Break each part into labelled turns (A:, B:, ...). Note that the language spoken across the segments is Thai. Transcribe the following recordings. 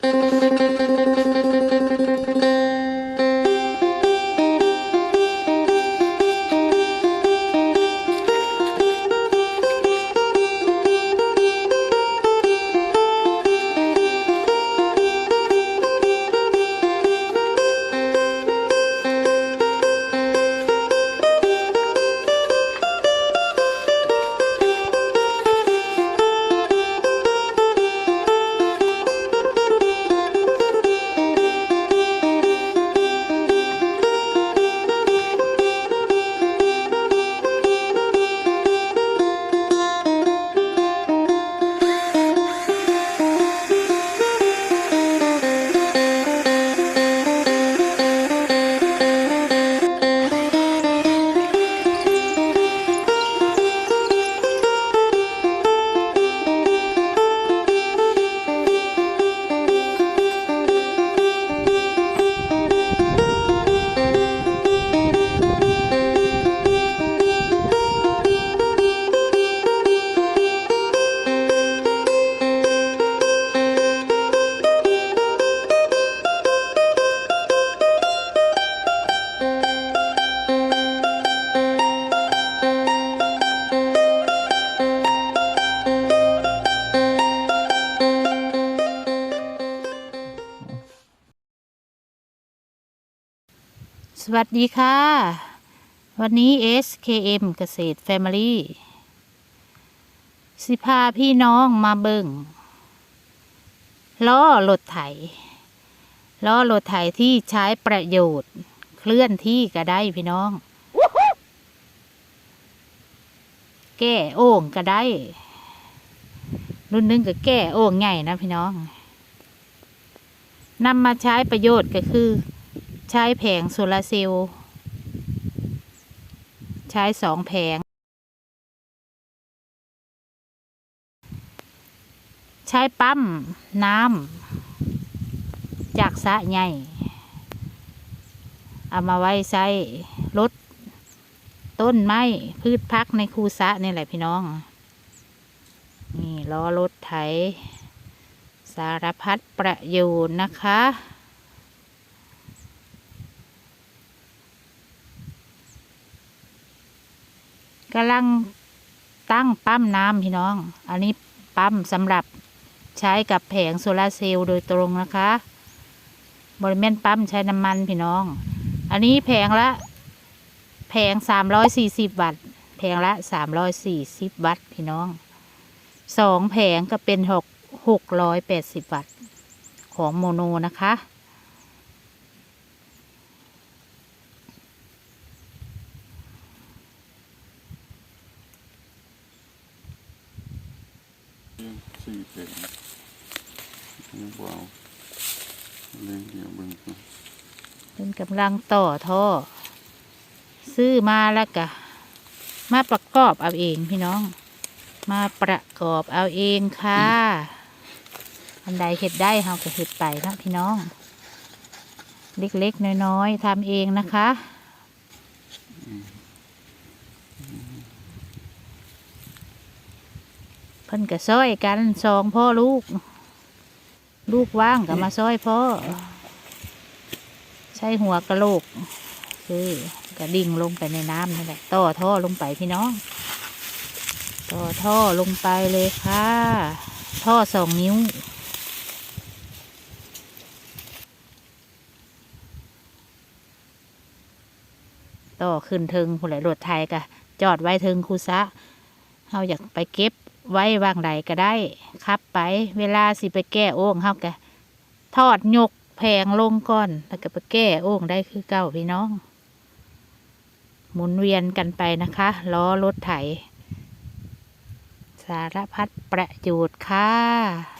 A: ส วัสดีค่ะ วันนี้ SKM เกษตร Family สิพาพี่น้องมาเบิ่งล้อรถไถล้อรถไถที่ใช้ประโยชน์ เคลื่อนที่ก็ได้พี่น้อง แก้โอ่งก็ได้ รุ่นหนึงก็แก้โอ่งใหญ่นะพี่น้องนำมาใช้ประโยชน์ก็คือ ใช้แผงโซลาเซลล์ใช้สองแผง ใช้ปั๊มน้ำจากสะใหญ่เอามาไว้ใช้ลดต้นไม้พืชพักในคูสะนี่แหละพี่น้อง นี่ล้อรถไถสารพัดประโยชน์นะคะ กำลังตั้งปั๊มน้ำพี่น้อง อันนี้ปั๊มสำหรับใช้กับแผงโซลาร์เซลล์โดยตรงนะคะบริเวณปั๊มใช้น้ำมันพี่น้อง อันนี้แผงละ แผงสามร้อยสี่สิบวัตต์ แผงละสามร้อยสี่สิบวัตต์พี่น้อง สองแผงก็เป็นหกหกร้อยแปดสิบวัตต์ของโมโนนะคะ
B: สี่เพลงนี่ว้าวเล่นเดียวเบิ่งก่อน
A: เป็น กำลังต่อท่อ ซื้อมาแล้วก็มาประกอบเอาเองพี่น้อง มาประกอบเอาเองค่ะอันใดเห็ดได้เราก็เห็ดไปนะพี่น้อง เล็กๆน้อยๆทำเองนะคะเพิ่นก็ซ้อยกันสองพ่อลูก ลูกว่างก็มาซ้อยพ่อ ใช้หัวกระโหลกคือกระดิ่งลงไปในน้ำนี่แหละต่อท่อลงไปพี่น้อง ต่อท่อลงไปเลยค่ะ ท่อสองนิ้วต่อขึ้นเทิงผู้ใหญ่รถไทยกะจอดไว้เทิงคูซะเฮาอยากไปเก็บไว้วางใดก็ได้ ครับไป เวลาสิไปแก้โอ่งเฮากะทอดยก แพงลงก่อน แล้วก็ไปแก้โอ่งได้คือเก่าพี่น้อง หมุนเวียนกันไปนะคะล้อรถไถ สารพัดประโยชน์ค่ะ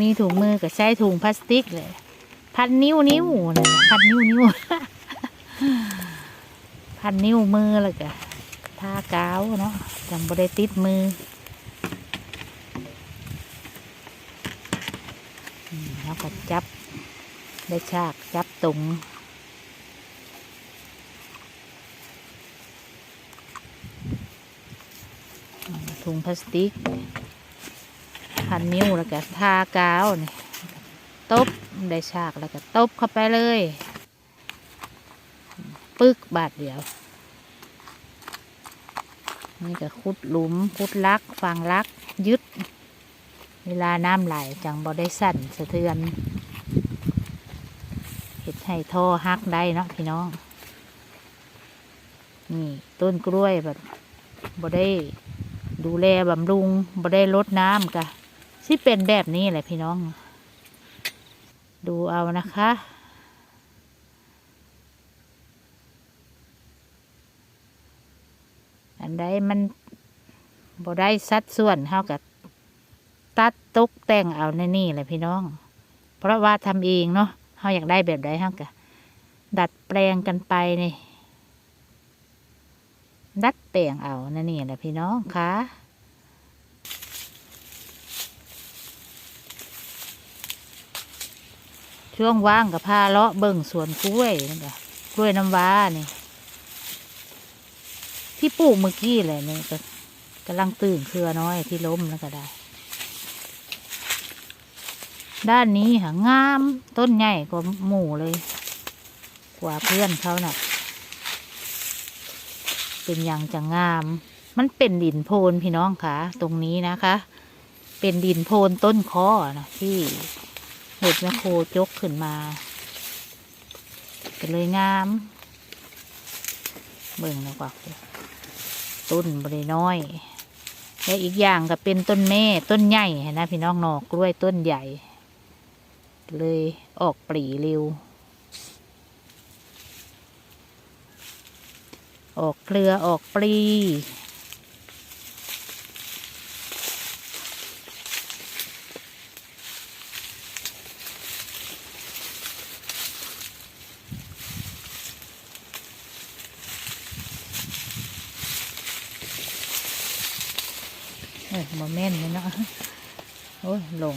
A: มีถุงมือก็ใช้ถุงพลาสติกเลย พันนิ้วนิ้วนะพันนิ้วนิ้วพันนิ้วมือแล้วก็ทากาวเนาะจังบ่ได้ติดมือแล้วก็จับได้ฉากจับตรงถุงพลาสติก พันนิ้วแล้วก็ทากาวนี่ตบได้ฉากแล้วก็ตบเข้าไปเลย ปึกบาทเดียว นี่ก็ขุดหลุมขุดลักฟังลักยึด เวลาน้ำไหลจังบ่ได้สั่นสะเทือนเห็ดให้ท่อฮักได้เนาะพี่น้อง นี่ต้นกล้วยแบบบ่ได้ดูแลบำรุงบ่ได้ลดน้ำกะ สิเป็นแบบนี้แหละพี่น้อง ดูเอานะคะ อันใดมันบ่ได้สัดส่วนเท่ากับตัดตกแต่งเอาในนี่แหละพี่น้อง เพราะว่าทำเองเนาะเฮาอยากได้แบบใดเฮากะดัดแปลงกันไปนี่ดัดแปลงเอาในนี่แหละพี่น้องคะ ช่วงว่างกับพาเลาะเบิ่งสวนกล้วยนี่ค่ะกล้วยน้ำว้านี่ ที่ปลูกเมื่อกี้แหละเนี่ยก็กำลังตื่นเครือน้อยที่ล้มแล้วก็ได้ ด้านนี้ค่ะงามต้นใหญ่กว่าหมู่เลย กว่าเพื่อนเขาน่ะ เป็นอย่างจะงาม มันเป็นดินโพนพี่น้องค่ะ ตรงนี้นะคะ เป็นดินโพนต้นคอนะที่ เห็ดแมคโครจกขึ้นมาก็เลยงาม เบิ่งดีกว่าต้นบริน้อย และอีกอย่างก็เป็นต้นแม่ต้นใหญ่เห็นะพี่น้องนอกกล้วยต้นใหญ่ เลยออกปลีเร็ว ออกเครือออกปลี เออโมเมนต์นี่เนาะ โอ้ยห ลง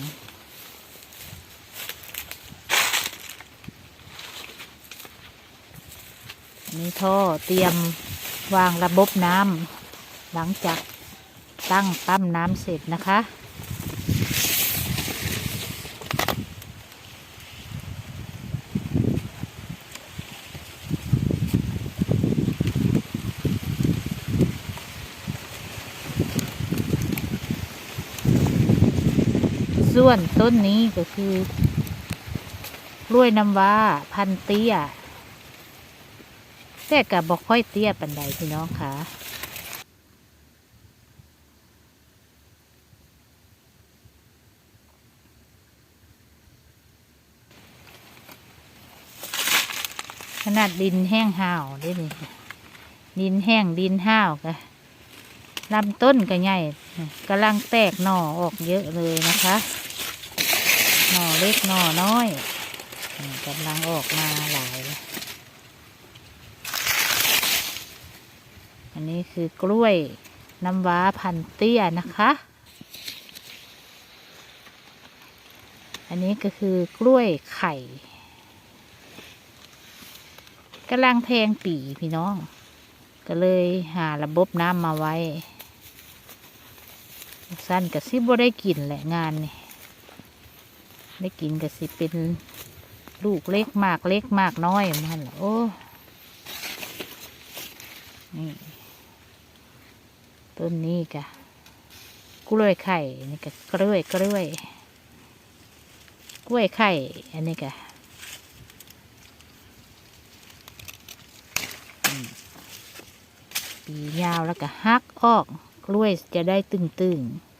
A: นี่ท่อเตรียมวางระบบน้ำหลังจากตั้งปั๊มน้ำเสร็จนะคะ ส่วนต้นนี้ก็คือกล้วยน้ำว้าพันเตี้ยแต่กับบอกค่อยเตี้ยปันใดพี่น้องค่ะขนาดดินแห้งห่าวได้เลยดินแห้งดินห้าวกะลำต้นก็ใหญ่กำลังแตกหน่อออกเยอะเลยนะคะ หน่อเล็กหน่อน้อยกำลังออกมาหลายเลยอันนี้คือกล้วยน้ำว้าพันเตี้ยนะคะ อันนี้ก็คือกล้วยไข่กำลังแทงปีพี่น้อง ก็เลยหาระบบน้ำมาไว้ สั้นกับซิบ่ได้กินแหละงานนี่ ได้กินกับสิเป็นลูกเล็กมากเล็กมากน้อยมันล่ะโอ้นี่ต้นนี้กะกล้วยไข่นี่กะกล้วยกล้วยกล้วยไข่อันนี้กะปียาวแล้วก็หักออกกล้วยจะได้ตึงตึงๆ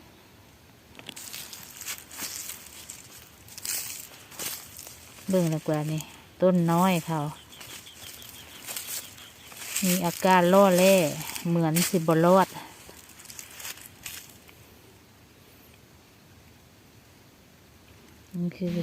A: เบิ่งดีกว่านี่ต้นน้อยเขามีอาการล่อแล่เหมือนสิบรอดกมันคือ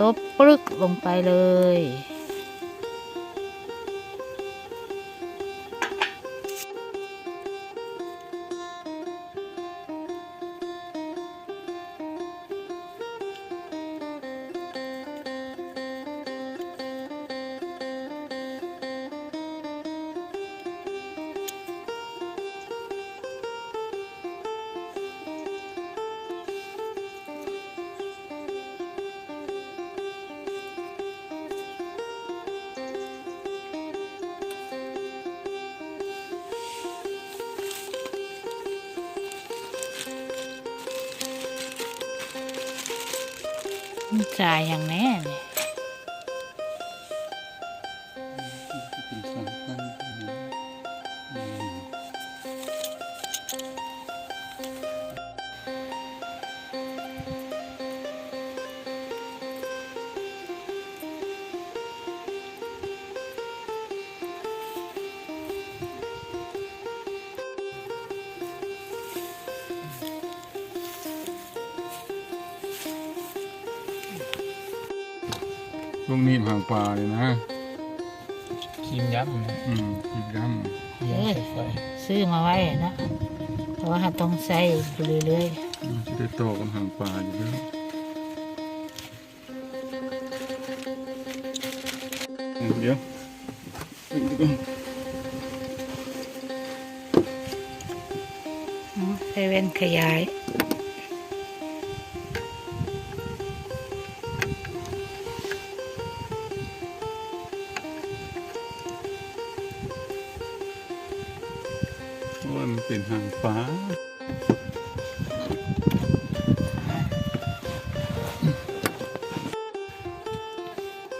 A: ตบปลึกลงไปเลย มันจ่า
B: พวกนี้หางปลาเลยนะ
C: ครีมยับนะ
B: อืมอีกย้
C: ครีมใส่ไฟ
A: ซื้อมาไว้นะเพราะว่าเราต้องใส่อยู่เรื่อยำ
B: อืมจะได้โตอกับหางปลาอยู่แล้วอืมเดี๋ยวอีกก่อน
A: ๆอืมใส่เว้นขยาย
B: เป็นหางปลา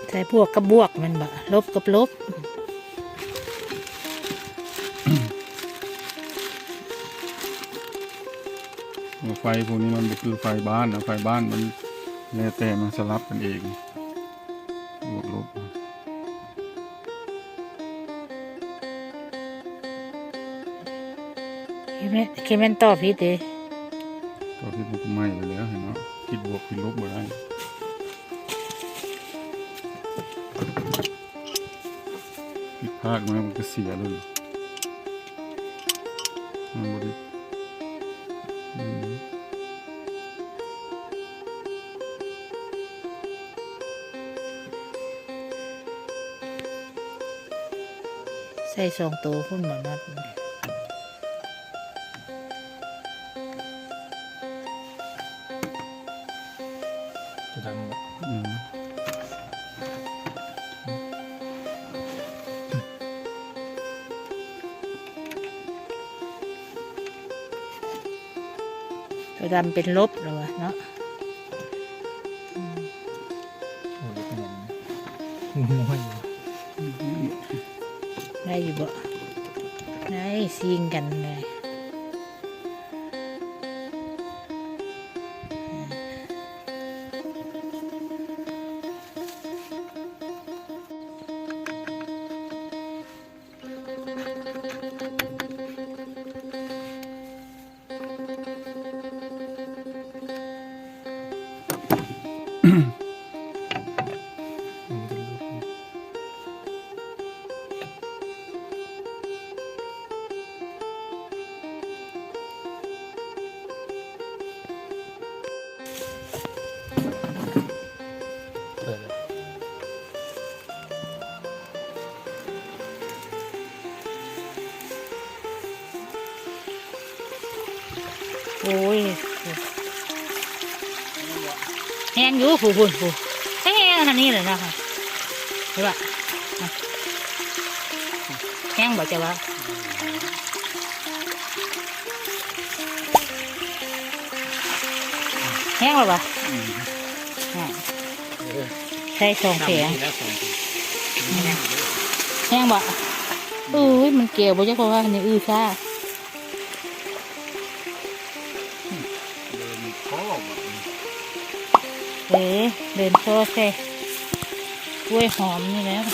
A: ใส่พวกกับบวกมันบะลบกับลบ
B: หัวไฟพวกนี้มันบ่คือไฟบ้านนะไฟบ้านมันแล้วแต่มันสลับกันเองบวกลบ
A: แม่คิดแม่นตอบพี่เต้
B: ก็ที่มันก็ไหม้ไปแล้วเห็นเนาะคิดบวกคิดลบบ่ได้ผิดพลาดมามันก็เสียเลยมันบ่ได้อืม
A: ใส่สองตัวพุ่นหมดนัด
C: จะ
A: ตัวดำเป็นลบแล้ววะเนาะ
C: โอ้ยเป็นอย่างนี้ม้วนอยู่
A: ได้อยู่บ่ได้ซิงกันเลย
C: เปิดเลย
A: โอ้ยแห้งอยู่ผู้ผู้ผู้แห้งอันนี้ ใช่สองแผง
C: แล้วสอง
A: แห้งบ่อุ้ยมันเกี่ยวบ่จักว่านี่อื้อซ่า
B: เดินข้อแบบ
A: เอ๋เดินโซ่เซ่กล้วยหอมนี่แล้ว